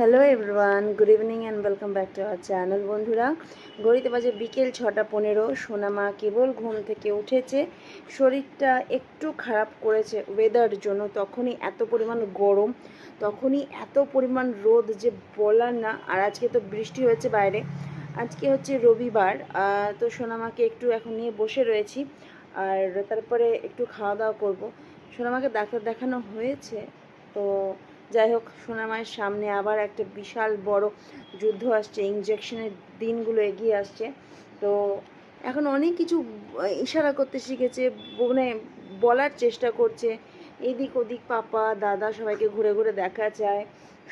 Hello everyone good evening and welcome back to our channel বন্ধুরা। ঘড়িতে বাজে বিকেল ছটা পনেরো সোনামা কেবল ঘুম থেকে উঠেছে। শরীরটা একটু খারাপ করেছে ওয়েদার জন্য, তখনই এত পরিমাণ গরম, তখনই এত পরিমাণ রোদ যে বলার না, আর আজকে তো বৃষ্টি হয়েছে বাইরে। আজকে হচ্ছে রবিবার তো সোনামাকে একটু এখন নিয়ে বসে রয়েছি, আর তারপরে একটু খাওয়া দাওয়া করব। সোনামাকে ডাক্তার দেখানো হয়েছে, তো যাই হোক সোনামায়ের সামনে আবার একটা বিশাল বড় যুদ্ধ আসছে ইঞ্জেকশনের দিনগুলো এগিয়ে আসছে। তো এখন অনেক কিছু ইশারা করতে শিখেছে মানে বলার চেষ্টা করছে। এদিক ওদিক পাপা, দাদা সবাইকে ঘুরে ঘুরে দেখা যায়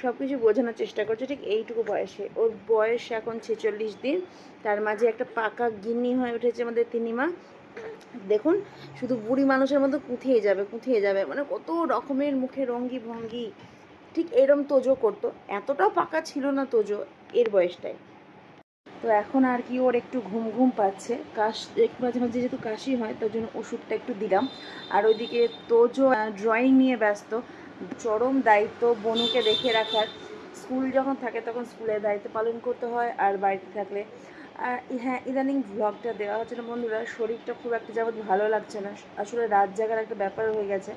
সব কিছু বোঝানোর চেষ্টা করছে। ঠিক এইটুকু বয়সে। ওর বয়স এখন ছেচল্লিশ দিন। তার মাঝে একটা পাকা গিন্নি হয়ে উঠেছে আমাদের তিনিমা। দেখুন, শুধু বুড়ি মানুষের মতো কুঁথিয়ে যাবে কুঁথিয়ে যাবে। মানে কত রকমের মুখে রঙ্গি ভঙ্গি ঠিক এরম তোজো করতো। এতটাও পাকা ছিল না তোজো এর বয়সটায়। তো এখন আর কি ওর একটু ঘুম ঘুম পাচ্ছে। কাশ একটু মাঝে মাঝে যেহেতু কাশি হয়, তার জন্য ওষুধটা একটু দিলাম। আর ওইদিকে তোজো ড্রয়িং নিয়ে ব্যস্ত। চরম দায়িত্ব বনুকে দেখে রাখার। স্কুল যখন থাকে তখন স্কুলের দায়িত্ব পালন করতে হয় আর বাড়িতে থাকলে। আর হ্যাঁ ইদানিং ভ্লগটা দেওয়া হচ্ছে না বন্ধুরা। শরীরটা খুব একটা যাবৎ ভালো লাগছে না। আসলে রাত জাগার একটা ব্যাপার হয়ে গেছে।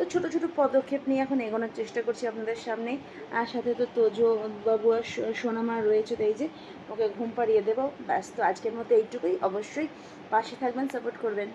তো ছোট ছোট পদক্ষেপ নিয়ে এখন এগোনোর চেষ্টা করছি আপনাদের সামনে। আর সাথে তো তোজো বাবু আর সোনামা রয়েছে, তো এই যে ওকে ঘুম পাড়িয়ে দেবো। ব্যাস, তো আজকের মতো এইটুকুই। অবশ্যই পাশে থাকবেন, সাপোর্ট করবেন।